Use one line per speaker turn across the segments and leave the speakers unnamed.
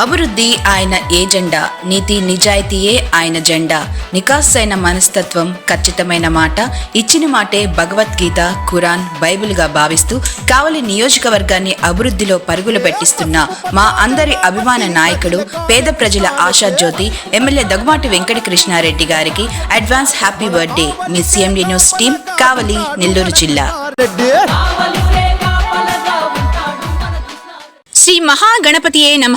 అభివృద్ధి ఆయన ఏజెండా నీతి నిజాయితీయే ఆయన జెండా. నికాసైన మనస్తత్వం ఖచ్చితమైన మాట. ఇచ్చిన మాటే భగవద్గీత ఖురాన్ బైబిల్గా భావిస్తూ కావలి నియోజకవర్గాన్ని అభివృద్ధిలో పరుగులు పెట్టిస్తున్న మా అందరి అభిమాన నాయకుడు పేద ప్రజల ఆశాజ్యోతి ఎమ్మెల్యే దగ్గుమాటి వెంకట కృష్ణారెడ్డి గారికి అడ్వాన్స్ హ్యాపీ బర్త్డే. మీ CMD news team Kavali Nellore జిల్లా. శ్రీ మహాగణపతియే నమ.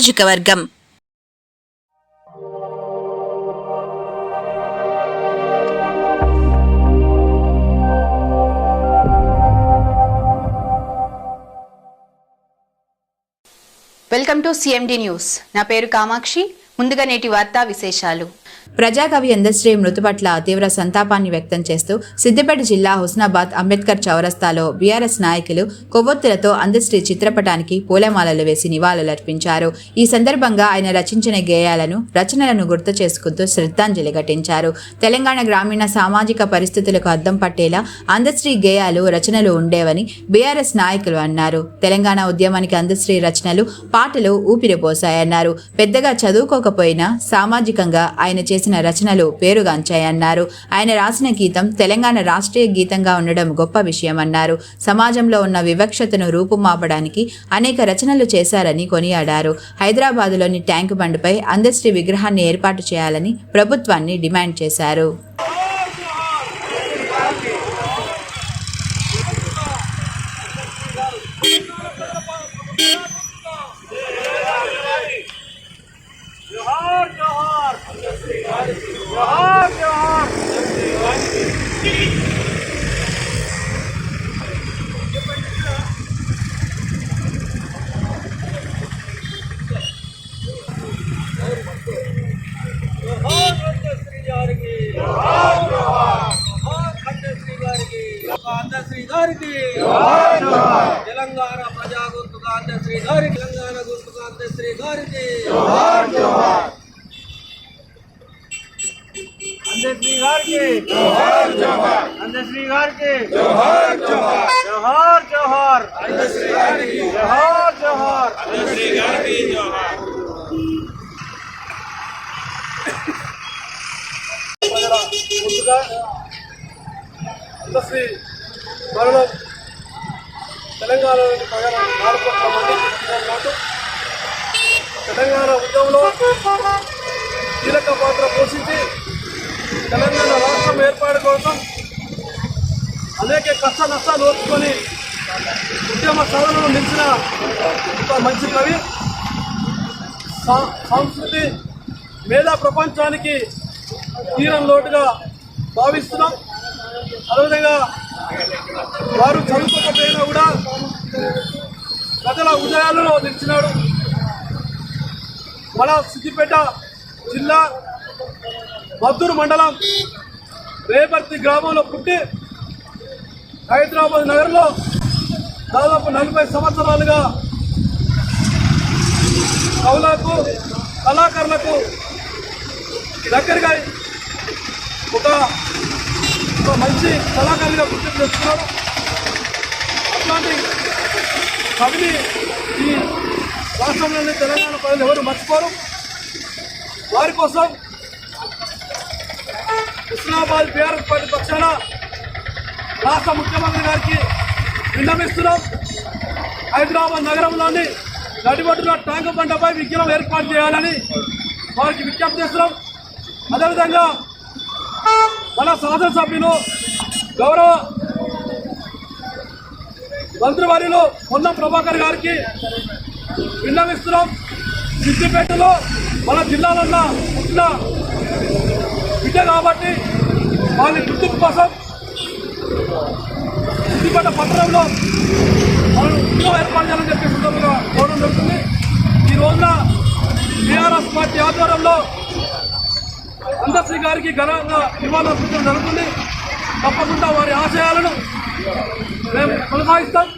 నియోజకవర్గం. Welcome to CMD news. నా పేరు కామాక్షి. ముందుగా నేటి వార్తా విశేషాలు. ప్రజాకవి అందశ్రీ మృతి పట్ల తీవ్ర సంతాపాన్ని వ్యక్తం చేస్తూ సిద్దిపేట జిల్లా హుస్నాబాద్ అంబేద్కర్ చౌరస్తాలో బీఆర్ఎస్ నాయకులు కొవ్వొత్తులతో అందశ్రీ చిత్రపటానికి పూలమాలలు వేసి నివాళులర్పించారు. ఈ సందర్భంగా ఆయన రచించిన గేయాలను రచనలను గుర్తు చేసుకుంటూ శ్రద్ధాంజలి ఘటించారు. తెలంగాణ గ్రామీణ సామాజిక పరిస్థితులకు అద్దం పట్టేలా అందశ్రీ గేయాలు రచనలు ఉండేవని బీఆర్ఎస్ నాయకులు అన్నారు. తెలంగాణ ఉద్యమానికి అందశ్రీ రచనలు పాటలు ఊపిరిపోసాయన్నారు. పెద్దగా చదువుకోకపోయినా సామాజికంగా ఆయన చేసిన రచనలు పేరుగాంచాయన్నారు. ఆయన రాసిన గీతం తెలంగాణ రాష్ట్రీయ గీతంగా ఉండడం గొప్ప విషయమన్నారు. సమాజంలో ఉన్న వివక్షతను రూపుమాపడానికి అనేక రచనలు చేశారని కొనియాడారు. హైదరాబాదులోని ట్యాంక్ బండ్పై అందశ్రీ విగ్రహాన్ని ఏర్పాటు చేయాలని ప్రభుత్వాన్ని డిమాండ్ చేశారు.
గారికి అందశ్రీ గారికి जोहार जोहार తెలంగాణ ప్రజా గుర్తుగా అందశ్రీ గారికి తెలంగాణ గుర్తుగా అందశ్రీ గారికి అందశ్రీ గారికి జోహార్ జోహార్ అందశ్రీ గారికి జోహార్ జోహార్ జోహార్ జోహార్ అందశ్రీ గారికి జోహార్ జోహార్ అందశ్రీ గారికి జోహార్ ముందుగా అందశ్రీ మరణం తెలంగాణలోని ప్రజల నాలుగు మంది నాటు తెలంగాణ ఉద్యమంలో కీలక పాత్ర పోషించి తెలంగాణ రాష్ట్రం ఏర్పాటు కోసం అనేక కష్ట నష్టాలు ఓర్చుకొని ఉద్యమ సాధనలో నిలిచిన ఒక మంచి కవి. సా- సంస్కృతి మేధా ప్రపంచానికి తీరం లోటుగా భావిస్తున్నాం. అదేవిధంగా వారు చదువుకోకపోయినా కూడా ప్రజల ఉదయాలలో నిలిచినాడు. మన సిద్దిపేట జిల్లా మద్దూరు మండలం రేపర్తి గ్రామంలో పుట్టి హైదరాబాద్ నగరంలో దాదాపు నలభై సంవత్సరాలుగా కవులకు కళాకారులకు దగ్గరగా ఒక ఒక మంచి కళాకారులుగా గుర్తింపు తెచ్చుకున్నారు. అట్లాంటి కవిని ఈ రాష్ట్రంలోని తెలంగాణ ప్రజలు ఎవరు మర్చిపోరు. వారి కోసం హుస్నాబాద్ బీఆర్ఎస్ పార్టీ పక్షాన రాష్ట్ర ముఖ్యమంత్రి గారికి విన్నవిస్తున్నాం. హైదరాబాద్ నగరంలోని నడిబొడ్డున ట్యాంకు బండపై విగ్రహం ఏర్పాటు చేయాలని వారికి విజ్ఞప్తి చేస్తున్నాం. అదేవిధంగా మన శాసనసభ్యులు గౌరవ మంత్రివర్యులు పొన్నం ప్రభాకర్ గారికి విన్నవిస్తున్నాం. సిద్దిపేటలో మన జిల్లాలో ఉన్న పుట్టిన బిడ్డ కాబట్టి వాళ్ళ గుర్తింపు కోసం సిద్దిపేట పట్టణంలో మనం ఉద్యోగం ఏర్పాటు చేయాలని చెప్పి సందర్భంగా కోరడం జరుగుతుంది. ఈ రోజున పార్టీ ఆధ్వర్యంలో అందశ్రీ గారికి ఘనంగా నివాళులర్పించడం జరుగుతుంది. తప్పకుండా వారి ఆశయాలను మేము కొనసాగిస్తాం.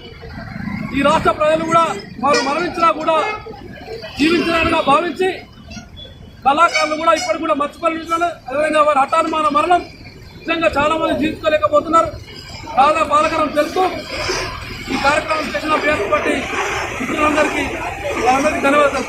ఈ రాష్ట్ర ప్రజలు కూడా వారు మరణించినా కూడా జీవించినట్టుగా భావించి కళాకారులు కూడా ఇప్పటికి కూడా మర్చిపోయిన అదేవిధంగా వారి హఠాన్మాన మరణం నిజంగా చాలా మంది జీవించుకోలేకపోతున్నారు. చాలా బాధకరం తెలుస్తూ ఈ కార్యక్రమం చేసిన పేరు బట్టి మిత్రులందరికీ వారందరికీ ధన్యవాదాలు.